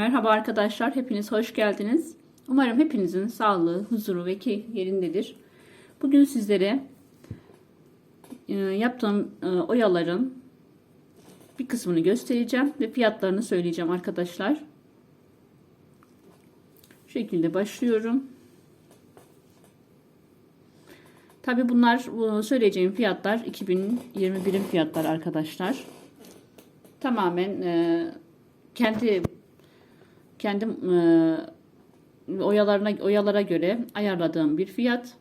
Merhaba arkadaşlar, hepiniz hoş geldiniz. Umarım hepinizin sağlığı, huzuru ve keyfi yerindedir. Bugün sizlere e, yaptığım e, oyaların bir kısmını göstereceğim ve fiyatlarını söyleyeceğim arkadaşlar. Şu şekilde başlıyorum. Tabi bunlar bu söyleyeceğim fiyatlar 2021'in fiyatları arkadaşlar. Tamamen e, kendi kendim e, oyalarına oyalara göre ayarladığım bir fiyat.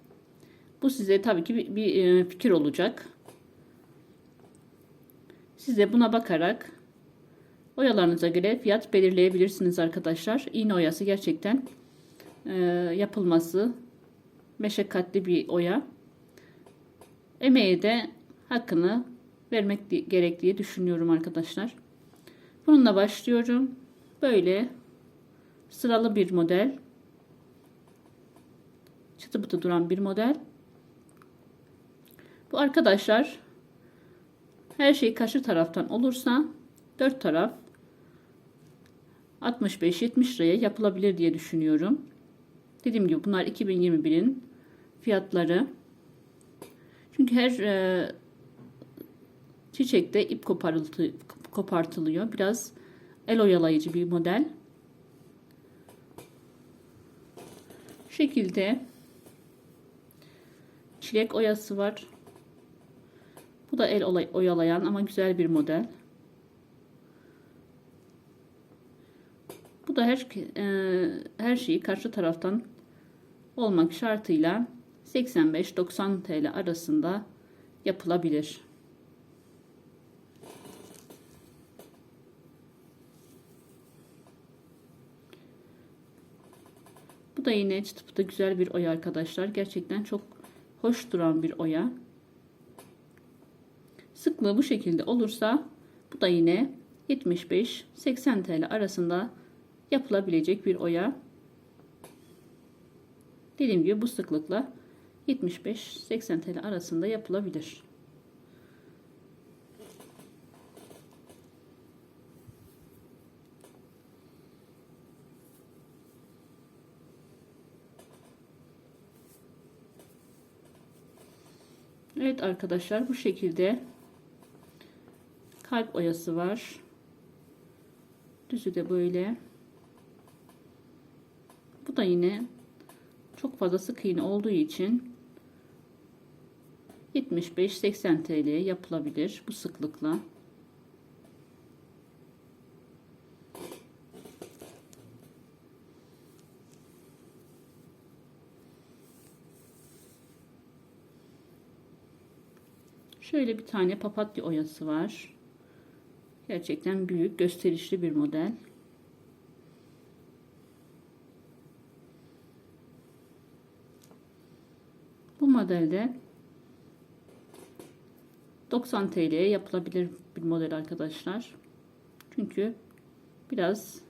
Bu size tabii ki bir, bir e, fikir olacak. Siz de buna bakarak oyalarınıza göre fiyat belirleyebilirsiniz arkadaşlar. İğne oyası gerçekten e, yapılması meşakkatli bir oya. Emeğe de hakkını vermek gerek diye düşünüyorum arkadaşlar. Bununla başlıyorum. Böyle sıralı bir model. Çıtı pıtı duran bir model. Bu arkadaşlar her şey karşı taraftan olursa dört taraf 65-70 liraya yapılabilir diye düşünüyorum. Dediğim gibi bunlar 2021'in fiyatları. Çünkü her e, çiçekte ip kopartılıyor. Biraz el oyalayıcı bir model. Şekilde çilek oyası var. Bu da el oyalayan ama güzel bir model. Bu da her e, her şeyi karşı taraftan olmak şartıyla 85-90 TL arasında yapılabilir. Bu da yine çıtı güzel bir oya arkadaşlar. Gerçekten çok hoş duran bir oya. Sıklığı bu şekilde olursa bu da yine 75-80 TL arasında yapılabilecek bir oya. Dediğim gibi bu sıklıkla 75-80 TL arasında yapılabilir. Evet arkadaşlar bu şekilde kalp oyası var. Düzü de böyle. Bu da yine çok fazla sık iğne olduğu için 75-80 TL'ye yapılabilir bu sıklıkla. Şöyle bir tane papatya oyası var. Gerçekten büyük, gösterişli bir model. Bu modelde 90 TL'ye yapılabilir bir model arkadaşlar. Çünkü biraz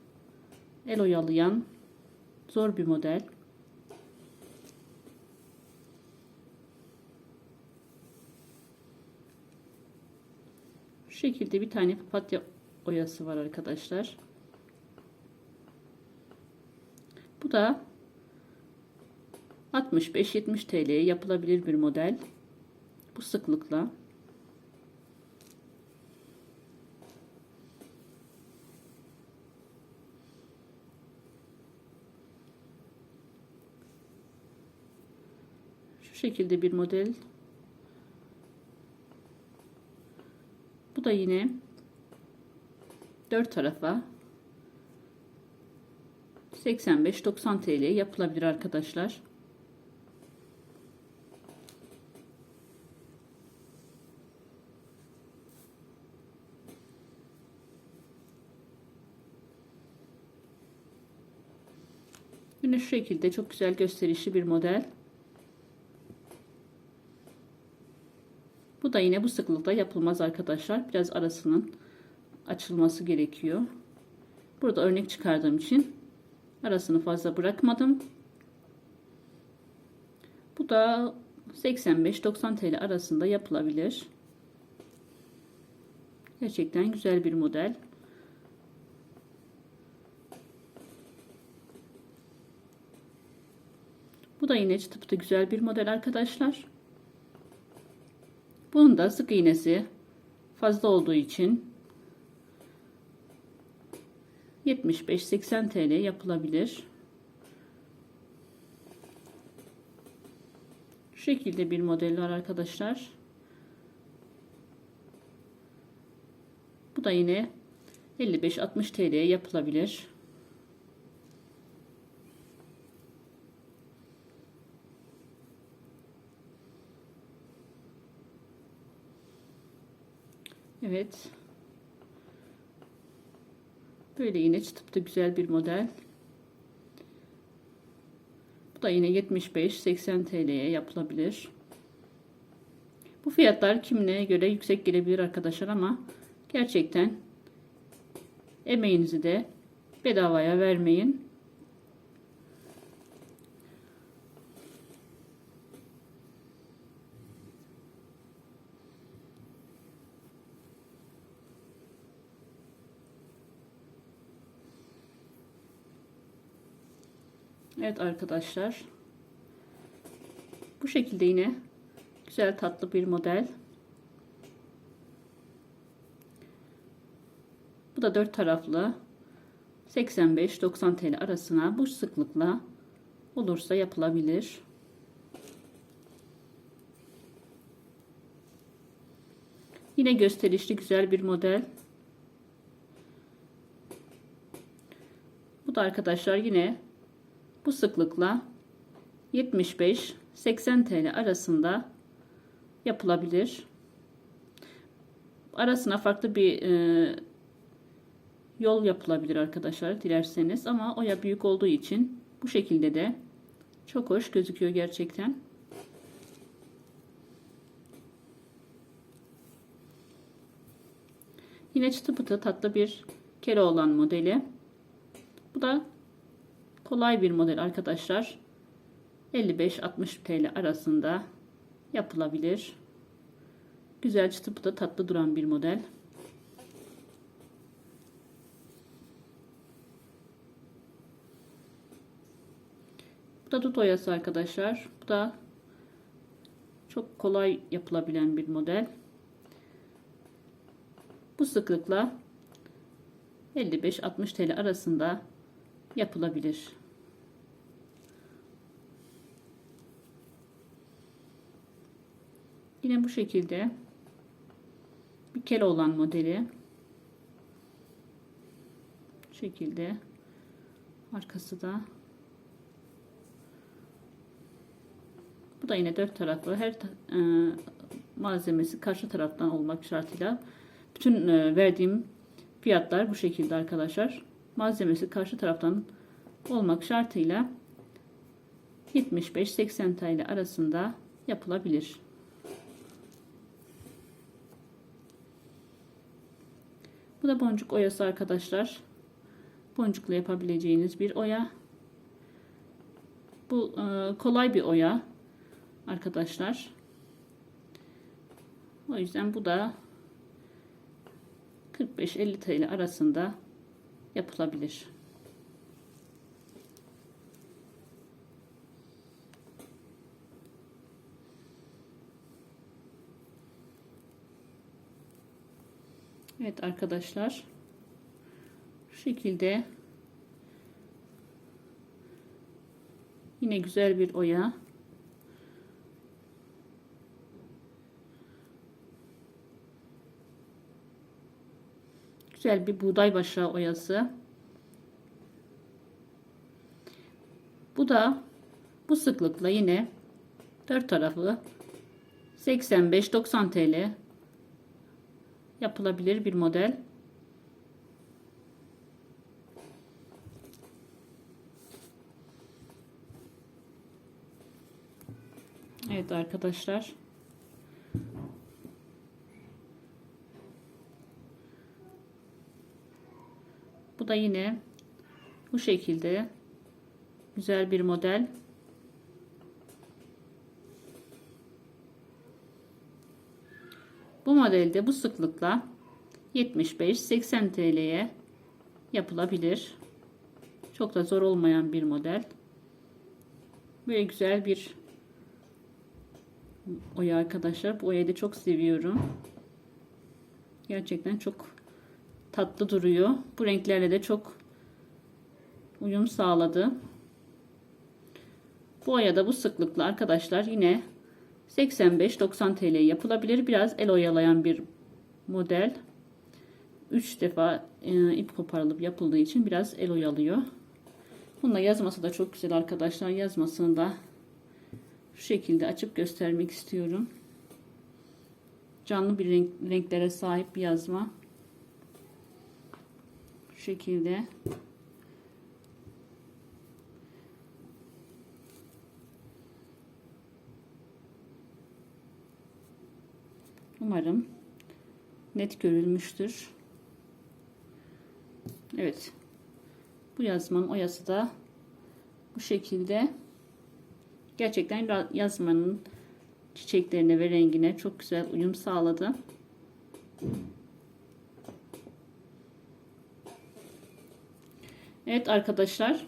el oyalayan zor bir model. Şekilde bir tane papatya oyası var arkadaşlar. Bu da 65-70 TL'ye yapılabilir bir model. Bu sıklıkla. Şu şekilde bir model Bu da yine dört tarafa 85-90 TL yapılabilir arkadaşlar. Yine şu şekilde çok güzel gösterişli bir model. Bu da yine bu sıklıkta yapılmaz arkadaşlar. Biraz arasının açılması gerekiyor. Burada örnek çıkardığım için arasını fazla bırakmadım. Bu da 85-90 TL arasında yapılabilir. Gerçekten güzel bir model. Bu da yine çıtı güzel bir model arkadaşlar. Bunun da sık iğnesi fazla olduğu için 75-80 TL yapılabilir. Şu şekilde bir model var arkadaşlar. Bu da yine 55-60 TL'ye yapılabilir. Evet. Böyle yine çıtıpta güzel bir model. Bu da yine 75-80 TL'ye yapılabilir. Bu fiyatlar kimine göre yüksek gelebilir arkadaşlar ama gerçekten emeğinizi de bedavaya vermeyin. Evet arkadaşlar. Bu şekilde yine güzel tatlı bir model. Bu da dört taraflı 85-90 TL arasına bu sıklıkla olursa yapılabilir. Yine gösterişli güzel bir model. Bu da arkadaşlar yine bu sıklıkla 75-80 TL arasında yapılabilir. Arasına farklı bir e, yol yapılabilir arkadaşlar dilerseniz ama oya büyük olduğu için bu şekilde de çok hoş gözüküyor gerçekten. Yine çıtı pıtı tatlı bir kere olan modeli. Bu da kolay bir model arkadaşlar. 55-60 TL arasında yapılabilir. Güzel çıtı pıtı tatlı duran bir model. Bu da dut oyası arkadaşlar. Bu da çok kolay yapılabilen bir model. Bu sıklıkla 55-60 TL arasında yapılabilir. Yine bu şekilde bir kere olan modeli. Bu şekilde. Arkası da. Bu da yine dört taraflı. Her e, malzemesi karşı taraftan olmak şartıyla bütün e, verdiğim fiyatlar bu şekilde arkadaşlar. Malzemesi karşı taraftan olmak şartıyla 75-80 TL arasında yapılabilir. Da boncuk oyası arkadaşlar. Boncukla yapabileceğiniz bir oya. Bu e, kolay bir oya arkadaşlar. O yüzden bu da 45-50 TL arasında yapılabilir. Evet arkadaşlar. Şu şekilde yine güzel bir oya. Güzel bir buğday başağı oyası. Bu da bu sıklıkla yine dört tarafı 85-90 TL yapılabilir bir model. Evet arkadaşlar. Bu da yine bu şekilde güzel bir model. Modelde bu sıklıkla 75-80 TL'ye yapılabilir. Çok da zor olmayan bir model. Böyle güzel bir oya arkadaşlar. Bu oyayı da çok seviyorum. Gerçekten çok tatlı duruyor. Bu renklerle de çok uyum sağladı. Bu oya da bu sıklıkla arkadaşlar yine 85-90 TL yapılabilir. Biraz el oyalayan bir model. 3 defa e, ip koparılıp yapıldığı için biraz el oyalıyor. Bununla yazması da çok güzel arkadaşlar. Yazmasını da şu şekilde açıp göstermek istiyorum. Canlı bir renk, renklere sahip bir yazma. Şu şekilde. Umarım net görülmüştür. Evet. Bu yazmanın oyası da bu şekilde. Gerçekten yazmanın çiçeklerine ve rengine çok güzel uyum sağladı. Evet arkadaşlar.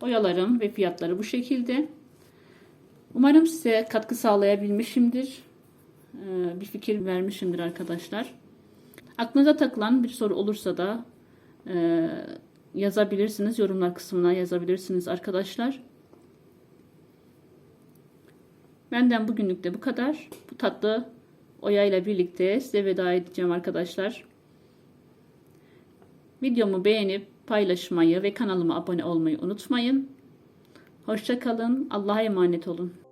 Oyalarım ve fiyatları bu şekilde. Umarım size katkı sağlayabilmişimdir. Ee, bir fikir vermişimdir arkadaşlar. Aklınıza takılan bir soru olursa da e, yazabilirsiniz. Yorumlar kısmına yazabilirsiniz arkadaşlar. Benden bugünlük de bu kadar. Bu tatlı oya ile birlikte size veda edeceğim arkadaşlar. Videomu beğenip paylaşmayı ve kanalıma abone olmayı unutmayın. Hoşça kalın. Allah'a emanet olun.